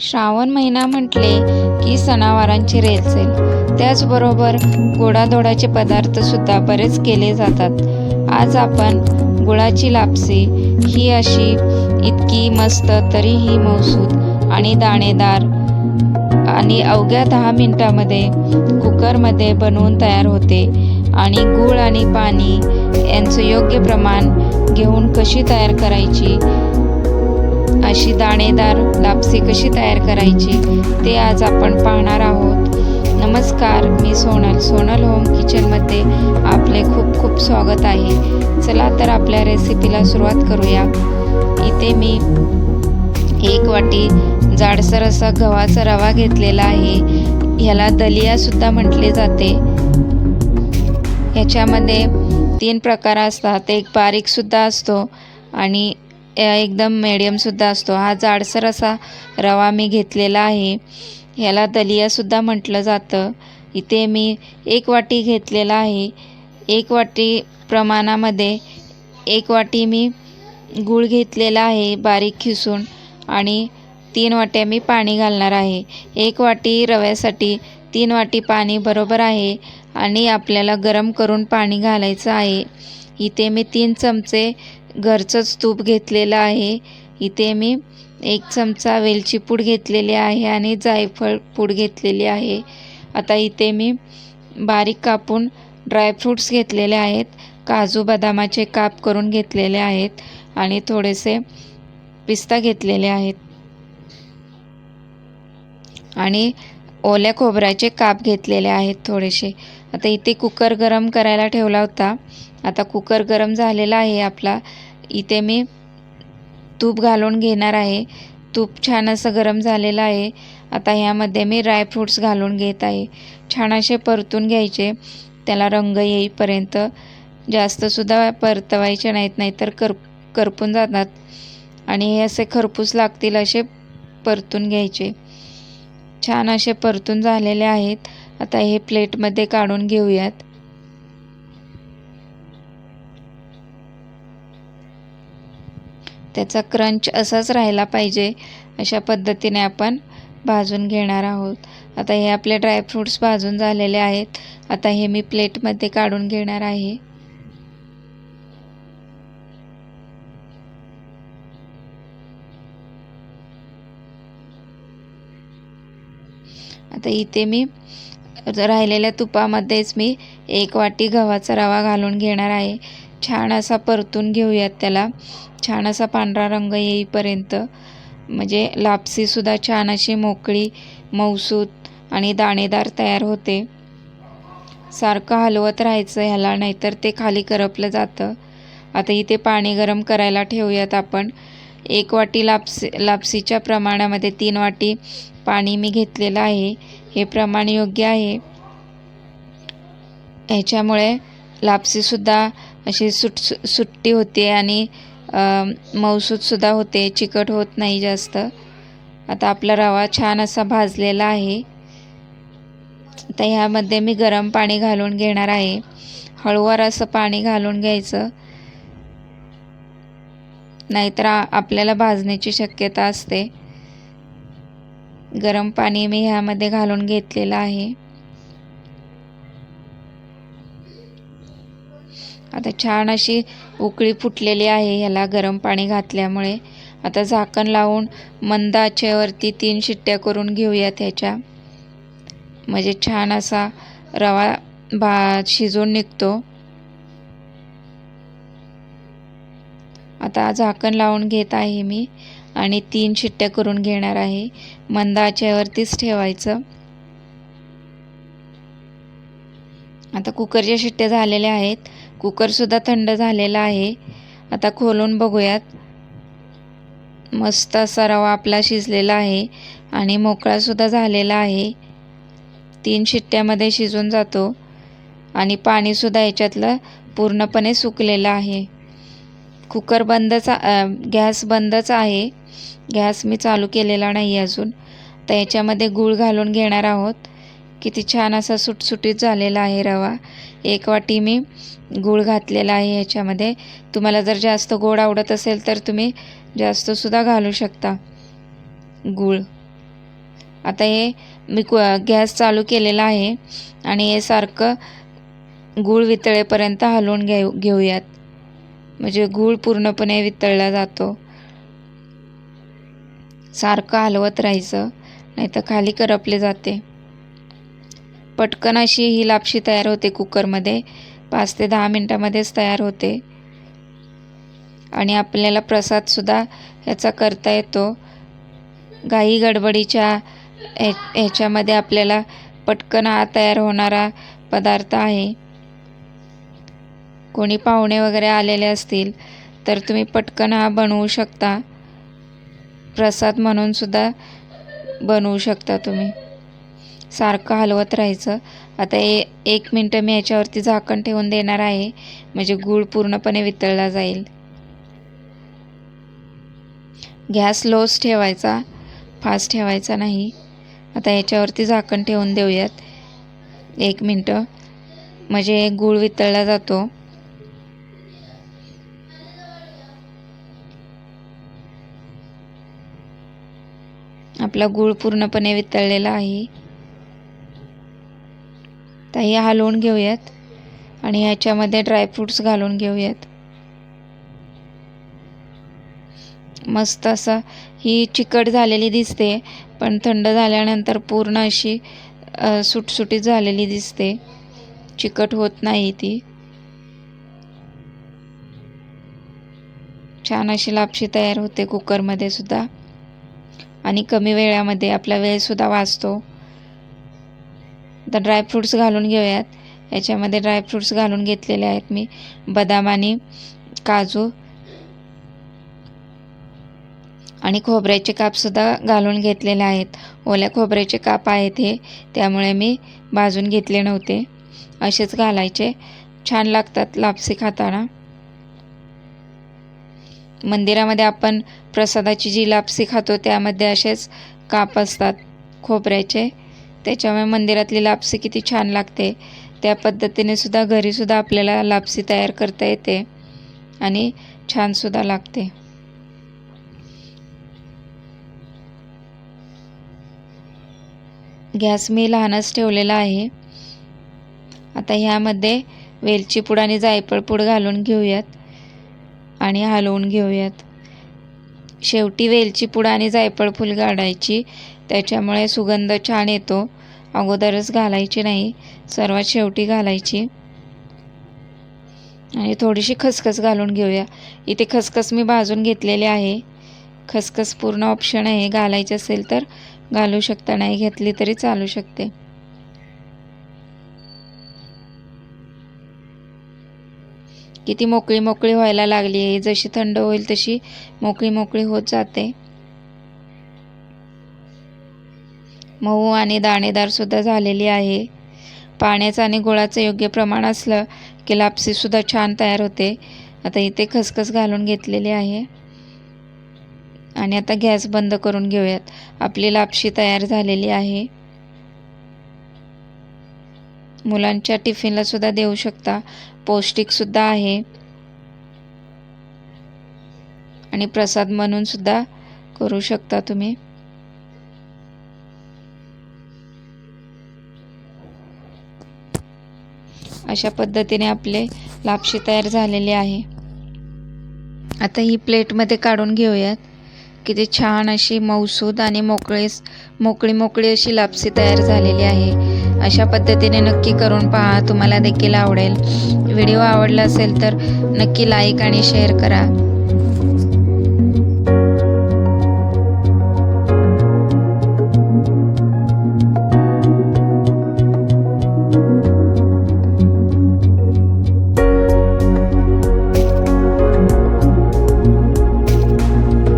श्रावण महिना म्हटले की सणावारांची रेलचेल त्याचबरोबर गोडाधोडाचे पदार्थसुद्धा बरेच केले जातात. आज आपण गुळाची लापसी ही अशी इतकी मस्त तरीही मौसूद आणि दाणेदार आणि अवघ्या दहा मिनटामध्ये कुकरमध्ये बनवून तयार होते आणि गूळ आणि पाणी यांचं योग्य प्रमाण घेऊन कशी तयार करायची अशी दाणेदार लापसी कशी तयार करायची ते आज आपण पाहणार आहोत. नमस्कार मी सोनल. सोनल होम किचनमध्ये आपले खूप खूप स्वागत आहे. चला तर आपल्या रेसिपीला सुरुवात करूया. इथे मी एक वाटी जाडसर असा गव्हाचा रवा घेतलेला आहे. ह्याला दलियासुद्धा म्हटले जाते. ह्याच्यामध्ये तीन प्रकार असतात. एक बारीकसुद्धा असतो आणि एकदम मिडियमसुद्धा असतो. हा जाडसर असा रवा मी घेतलेला आहे. ह्याला दलियासुद्धा म्हटलं जातं. इथे मी एक वाटी घेतलेला आहे. एक वाटी प्रमाणामध्ये एक वाटी मी गूळ घेतलेला आहे बारीक खिसून आणि तीन वाट्या मी पाणी घालणार आहे. एक वाटी रव्यासाठी तीन वाटी पाणी बरोबर आहे आणि आपल्याला गरम करून पाणी घालायचं आहे. इथे मी तीन चमचे घरचंच तूप घेतलेलं आहे. इथे मी एक चमचा वेलची पूड घेतलेली आहे आणि जायफळ पूड घेतलेली आहे. आता इथे मी बारीक कापून ड्रायफ्रूट्स घेतलेले आहेत. काजू बदामाचे काप करून घेतलेले आहेत आणि थोडेसे पिस्ता घेतलेले आहेत. आणि ओल्या खोबऱ्याचे काप घेतलेले आहेत थोडेसे. आता इथे कुकर गरम करायला ठेवला होता. आता कुकर गरम झालेला आहे आपला. इथे मी तूप घालून घेणार आहे. तूप छान असं गरम झालेलं आहे. आता ह्यामध्ये मी ड्रायफ्रूट्स घालून घेत आहे. छान असे परतून घ्यायचे. त्याला रंग येईपर्यंत जास्तसुद्धा परतवायचे नाहीत नाहीतर कर करपून जातात. आणि हे असे खरपूस लागतील असे परतून घ्यायचे. छान असे परतून झालेले आहेत. आता हे प्लेटमध्ये काढून घेऊयात. त्याचा क्रंच असाच राहिला पाहिजे अशा पद्धतीने आपण भाजून घेणार आहोत. आता हे आपले ड्रायफ्रूट्स भाजून झालेले आहेत. आता हे मी प्लेटमध्ये काढून घेणार आहे. आता इथे मी राहिलेल्या तुपामध्येच मी एक वाटी गव्हाचा रवा घालून घेणार आहे. छान असा परतून घेऊयात त्याला. छान असा पांढरा रंग येईपर्यंत. म्हणजे लापसीसुद्धा छान अशी मोकळी मऊसूत आणि दाणेदार तयार होते. सारखं हलवत राहायचं ह्याला नाहीतर ते खाली करपलं जातं. आता इथे पाणी गरम करायला ठेवूयात आपण. एक वाटी लापसी लापसीच्या प्रमाणामध्ये तीन वाटी पाणी मी घेतलेलं आहे. हे प्रमाण योग्य आहे. ह्याच्यामुळे लापसीसुद्धा अशी सुट सुट्टी होते आणि मऊसूतसुद्धा होते चिकट होत नाही जास्त. आता आपला रवा छान असा भाजलेला आहे. तर ह्यामध्ये मी गरम पाणी घालून घेणार आहे. हळूवार असं पाणी घालून घ्यायचं. नाहीतर आपल्याला भाजण्याची शक्यता असते. गरम पाणी मी ह्यामध्ये घालून घेतलेलं आहे. आता छान अशी उकळी फुटलेली आहे ह्याला गरम पाणी घातल्यामुळे. आता झाकण लावून मंद आचेवरती तीन शिट्ट्या करून घेऊयात ह्याच्या. म्हणजे छान असा रवा भात शिजून निघतो. आता झाकण लावून घेत आहे मी आणि तीन शिट्ट्या करून घेणार आहे. मंद आचेवरतीच ठेवायचं. आता कुकरच्या शिट्ट्या झालेल्या आहेत. कुकरसुद्धा थंड झालेला आहे. आता खोलून बघूयात. मस्त असा रवा आपला शिजलेला आहे आणि मोकळासुद्धा झालेला आहे. तीन शिट्ट्यामध्ये शिजून जातो आणि पाणीसुद्धा याच्यातलं पूर्णपणे सुकलेलं आहे. कुकर बंदच गॅस बंदच आहे. गॅस मी चालू केलेला नाही अजून. तर याच्यामध्ये गूळ घालून घेणार आहोत. किती छान असा सुटसुटीत झालेला आहे रवा. एक वाटी मी गूळ घातलेला आहे ह्याच्यामध्ये तुम्हाला जर जास्त गोड आवडत असेल तर तुम्ही जास्तसुद्धा घालू शकता गूळ. आता हे मी गॅस चालू केलेला आहे आणि हे सारखं गूळ वितळेपर्यंत हलवून घेऊ घेऊयात. म्हणजे गूळ पूर्णपणे वितळला जातो. सारखं हलवत राहायचं नाही तर खाली करपले जाते. पटकन अशी ही लापशी तयार होते कुकरमध्ये. पाच ते दहा मिनटामध्येच तयार होते. आणि आपल्याला प्रसादसुद्धा ह्याचा करता येतो. घाई गडबडीच्या ह्या ह्याच्यामध्ये आपल्याला पटकन हा तयार होणारा पदार्थ आहे. कोणी पाहुणे वगैरे आलेले असतील तर तुम्ही पटकन हा बनवू शकता. प्रसाद म्हणून सुद्धा बनवू शकता तुम्ही. सारखं हलवत राहायचं. आता ए एक मिनटं मी याच्यावरती झाकण ठेवून देणार आहे. म्हणजे गूळ पूर्णपणे वितळला जाईल. गॅस लोच ठेवायचा. फास्ट ठेवायचा नाही. आता याच्यावरती झाकण ठेवून देऊयात. एक मिनटं. म्हणजे गूळ वितळला जातो. आपला गूळ पूर्णपणे वितळलेला आहे. तर हे हलवून घेऊयात. आणि ह्याच्यामध्ये ड्रायफ्रूट्स घालून घेऊयात. मस्त असं ही चिकट झालेली दिसते पण थंड झाल्यानंतर पूर्ण अशी सुटसुटीत झालेली दिसते. चिकट होत नाही ती. छान अशी लापशी तयार होते कुकरमध्ये सुद्धा. आणि कमी वेळामध्ये आपला वेळसुद्धा वाचतो. तर ड्रायफ्रूट्स घालून घेऊयात. याच्यामध्ये ड्रायफ्रूट्स घालून घेतलेले आहेत मी. बदाम आणि काजू आणि खोबऱ्याचे कापसुद्धा घालून घेतलेले आहेत. ओल्या खोबऱ्याचे काप आहेत हे. त्यामुळे मी भाजून घेतले नव्हते. असेच घालायचे. छान लागतात लापसी खाताना. मंदिरामध्ये आपण प्रसादाची जी लापसी खातो त्यामध्ये असेच काप असतात खोबऱ्याचे. त्याच्यामुळे मंदिरातली लापसी किती छान लागते. त्या पद्धतीने सुद्धा घरीसुद्धा आपल्याला लापसी तयार करता येते आणि छानसुद्धा लागते. गॅस मी लहानच ठेवलेला आहे. आता ह्यामध्ये वेलची पूड आणि जायफळ पूड घालून घेऊयात आणि हलवून घेऊयात. शेवटी वेलची पूड आणि जायफळ फूल काढायची त्याच्यामुळे सुगंध छान येतो. अगोदरच घालायची नाही सर्वात शेवटी घालायची. आणि थोडीशी खसखस घालून घेऊया. इथे खसखस मी भाजून घेतलेली आहे. खसखस पूर्ण ऑप्शन आहे. घालायची असेल तर घालू शकता नाही घेतली तरी चालू शकते. किती मोकळी मोकळी व्हायला लागली आहे. जशी थंड होईल तशी मोकळी मोकळी होत जाते. मऊ आणि दाणेदार सुद्धा झालेली आहे. पाण्याचं आणि गुळाचं योग्य प्रमाण असलं की लापसीसुद्धा छान तयार होते. आता इथे खसखस घालून घेतलेली आहे. आणि आता गॅस बंद करून घेऊयात. आपली लापशी तयार झालेली आहे. मुलांच्या टिफिनला सुद्धा देऊ शकता. पौष्टिक सुद्धा आहे. आणि प्रसाद म्हणून सुद्धा करू शकता तुम्ही. अशा पद्धतीने आपले लापशी तयार झालेली आहे. आता ही प्लेटमध्ये काढून घेऊयात. किती छान अशी मौसूद आणि मोकळी मोकळी मोकळी अशी लापसी तयार झालेली आहे. अशा पद्धतीने नक्की करून पहा. तुम्हाला देखील आवडेल. व्हिडिओ आवडला असेल तर नक्की लाईक आणि शेअर करा.